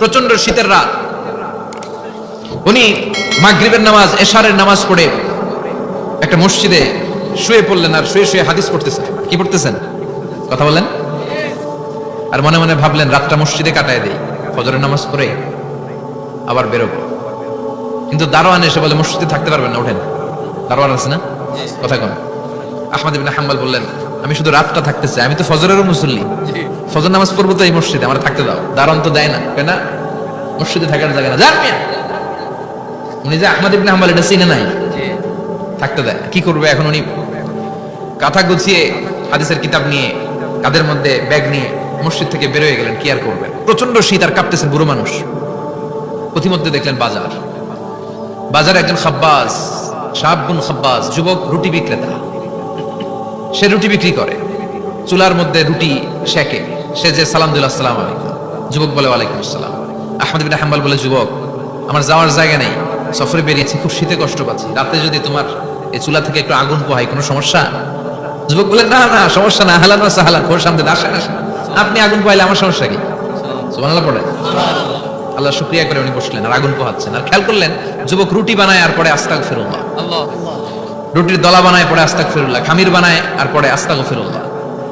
প্রচণ্ড শীতের রাত। উনি মাগরিবের নামাজ, এশারের নামাজ পড়ে একটা মসজিদে শুয়ে পড়লেন আর শুয়ে শুয়ে হাদিস পড়তেছেন কি পড়তেছেন? কথা বলেন। আর মনে মনে ভাবলেন, রাতটা মসজিদে কাটায় দেই, ফজরের নামাজ পড়ে আবার বেরোবো। কিন্তু দারোয়ান এসে বলে, মসজিদে থাকতে পারবেন না, ওঠেন। দারোয়ান আছে না? কথা কোন। আহমদ ইবিন হাম্বাল বললেন, আমি শুধু রাতটা থাকতে চাই, আমি তো ফজরেরও মুসল্লি। ফজর নামাজ পড়ব তো এই মসজিদে আমার থাকতে দাও। দারণ তো দেয় না কেন না? মসজিদে থাকার জায়গা না। যান উনি যে আহমদ ইবিন হাম্বাল এটা চিনে নাই। থাকতে দেয় কি করবে এখন উনি? কাঁথা গুছিয়ে হাদিসের কিতাব নিয়ে কাদের মধ্যে ব্যাগ নিয়ে মসজিদ থেকে বেরোয় গেলেন কি আর করবেন? প্রচণ্ড শীত আর কাঁপতেছেন বুড়ো মানুষ। পথিমধ্যে দেখলেন বাজার। বাজারে একজন খাব্বাস শাহাবুন খাব্বাস যুবক রুটি বিক্রেতা। সে রুটি বিক্রি করে। চুলার মধ্যে রুটি শেখে সে যে সালাম দিল আসসালাম আলাইকুম। যুবক বলে ওয়ালাইকুম আসসালাম। আহমদ বিন হাম্বাল বলে যুবক আমার যাওয়ার জায়গা নেই সফরে বেরিয়েছি খুব শীতে কষ্ট পাচ্ছি। রাতে যদি তোমার এই চুলা থেকে একটু আগুন পোহাই কোনো সমস্যা? যুবক বলে না না সমস্যা না হালান সাহালান খোর সামনে আসেন আসেন আপনি আগুন পোহাইলে আমার সমস্যা কি? সুবহানাল্লাহ পড়ে। আল্লাহ শুক্রিয়া করে উনি বসলেন আর আগুন পোহাচ্ছেন। আর খেয়াল করলেন যুবক রুটি বানায় আর পরে আস্তাক ফিরুল্লাহ রুটির দলা বানায় পরে আস্তাক ফিরুল্লাহ খামির বানায় আর পরে আস্তাক ফিরুল্লাহ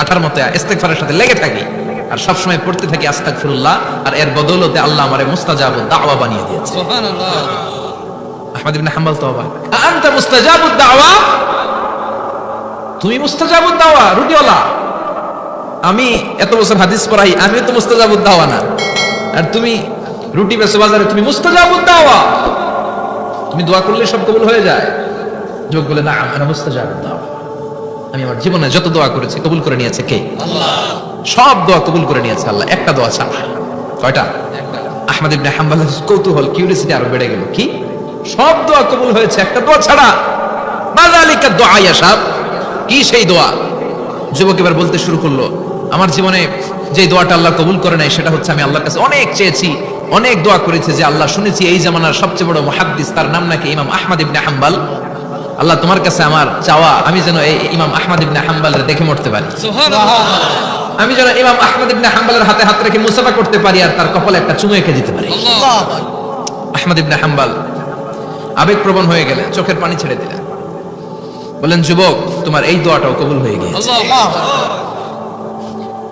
আঠার মতো ইস্তেকফারের সাথে লেগে থাকি। আর সব সময় পড়তে থাকি আস্তাক ফিরুল্লাহ আর এর বদৌলতে আল্লাহ আমারে মুস্তাজাব দাওয়া বানিয়ে দিয়েছে। আহমদ ইবনে হাম্বল তো অবাক। আনতা মুস্তাজাবুদ দাওয়া? তুমি মুস্তাজাবুদ দাওয়া রুটিওয়ালা আমি এত বছর হাদিস পড়াই আমিও তো মুস্তাজাবুদ দাওয়া না। আর তুমি রুটি বেচো বাজারে তুমি মুস্তাজাবুদ দাওয়া। তুমি দোয়া করলে সব কবুল হয়ে যায়। যোগ বলে না আমি মুস্তাজাবুদ দাওয়া। আমি আমার জীবনে যত দোয়া করেছি কবুল করে নিয়েছে কে? সব দোয়া কবুল করে নিয়েছে আল্লাহ। একটা দোয়া ছাড়া। কয়টা? আহমদ ইবনে হাম্বালের কৌতূহল কিউরিয়াসিটি আরও বেড়ে গেল। কি? সব দোয়া কবুল হয়েছে একটা দোয়া ছাড়া। দোয়া ইয়া সাহেব কি সেই দোয়া? যুবক এবার বলতে শুরু করল আমার জীবনে যে দোয়াটা আল্লাহ কবুল করে নাই সেটা হচ্ছে আমি আল্লাহর কাছে অনেক চেয়েছি অনেক দোয়া করেছি যে আল্লাহ শুনেছি এই জামানার সবচেয়ে বড় মুহাদ্দিস তার নাম নাকি ইমাম আহমদ ইবনে হাম্বাল। আল্লাহ তোমার কাছে আমার চাওয়া আমি যেন এই ইমাম আহমদ ইবনে হাম্বালের দেখে মরতে পারি। আমি যেন ইমাম আহমদ ইবনে হাম্বালের হাতে হাত রেখে মুসাফা করতে পারি আর তার কপালে একটা চুমু এঁকে দিতে পারি। আহমদ ইবনে হাম্বাল আবেগপ্রবণ হয়ে গেলে চোখের পানি ছেড়ে দিলেন। বলেন যুবক তোমার এই দোয়াটাও কবুল হয়ে গিয়েছে।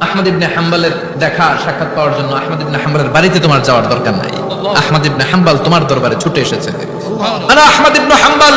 আহমদ ইবনে হাম্বালের দেখা সাক্ষাৎ পাওয়ার জন্য আহমদ ইবনে হাম্বালের বাড়িতে তোমার যাওয়ার দরকার নাই। আহমদ ইবনে হাম্বাল তোমার দরবারে ছুটে এসেছে। আহমদ ইবনে হাম্বাল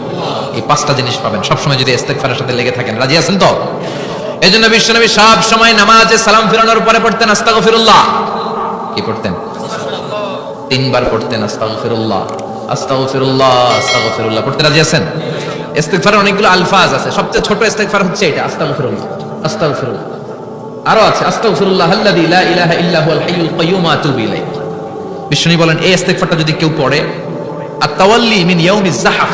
এই পাঁচটা জিনিস পাবেন। সবসময় যদি ইস্তেকফারের সাথে লেগে থাকেন, রাজি আছেন তো? এই জন্য বিশ্বনবী সব সময় নামাজে সালাম ফিরানোর পরে পড়তেন আস্তাগফিরুল্লাহ। কি পড়তেন? তিনবার পড়তেন আস্তাগফিরুল্লাহ আস্তাগফিরুল্লাহ আস্তাগফিরুল্লাহ। পড়তে রাজি আছেন? ইস্তেগফারের অনেকগুলো আলফাজ আছে। সবচেয়ে ছোট ইস্তেগফার হচ্ছে এটা, আস্তাগফিরুল্লাহ আস্তাগফিরুল্লাহ। আরও আছে, আস্তাগফিরুল্লাহ আল্লাযী লা ইলাহা ইল্লা হুয়াল হাইয়ুল কাইয়্যুম আতুবু ইলাইহি। বিষ্ণু বলেন এই ইস্তেগফারটা যদি কেউ পড়ে আর তাওয়াল্লি মিন ইয়াউমিজ জাহাফ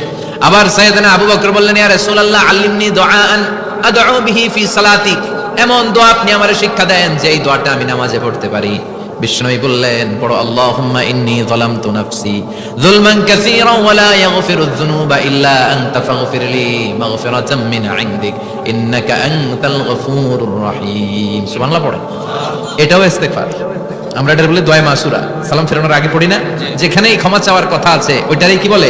আবার সাইয়েদনা আবু বকর বললেন, ইয়া রাসূলুল্লাহ, আল্লিমনি দুআআন আদউ বিহি ফি সালাতি এমন দোয়া আপনি আমারে শিক্ষা দেন যে এই দোয়াটা আমি নামাজে পড়তে পারি। বিষ্ণুই বললেন, পড়ো, আল্লাহুম্মা ইন্নী যালামতু নাফসি যুলমান কাসীরা ওয়া লা ইয়াগফিরু যুনুবা ইল্লা আনতা, ফাগফির লি মাগফিরাতাম মিন ইনদিক, ইন্নাকা আনতাল গফুরুর রহিম। সুবহানাল্লাহ পড়ে এটাও ইস্তেগফার। আমরা এটা বলি দোয়া মাসুরা। সালাম ফেরানোর আগে পড়ি না? যেখানেই ক্ষমা চাওয়ার কথা আছে, ওইটারই কি বলে?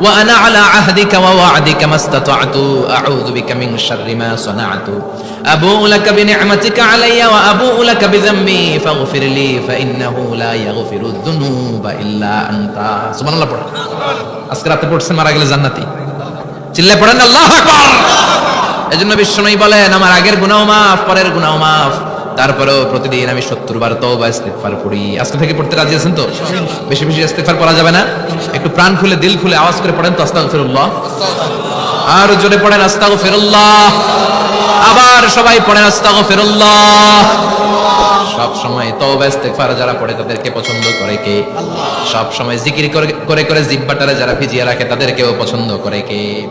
وأنا على عهدك ووعدك ما استطعت أعوذ بك من شر ما صنعت أبوء لك بنعمتك علي وأبوء لك بذنبي فاغفر لي فإنه لا يغفر الذنوب إلا أنت سبحان الله পড়েন আজকে রাতে পড়ছেন মারা গেলে জান্নাতি চিল্লে পড়েন আল্লাহ আকবার এজন্য বিশ্বনবী বলেন আমার আগের গুনাহ মাফ পরের গুনাহ মাফ তারপরেও প্রতিদিন আমি সত্তর বার তওবা ইস্তেগফার করি। আজকে থেকে পড়তে রাজি আছেন তো? বেশি বেশি ইস্তেগফার পড়া যাবে না? একটু প্রাণ খুলে, দিল খুলে আওয়াজ করে পড়েন তো, আস্তাগফিরুল্লাহ। আর জোরে পড়েন, আস্তাগফিরুল্লাহ। আবার সবাই পড়েন, আস্তাগফিরুল্লাহ। সব সময় তওবা, ইস্তেগফার যারা পড়ে তাদেরকে পছন্দ করে কে? সব সময় জিকির করে করে করে জিব্বাটারে যারা ভিজিয়ে রাখে তাদেরকেও পছন্দ করে কে?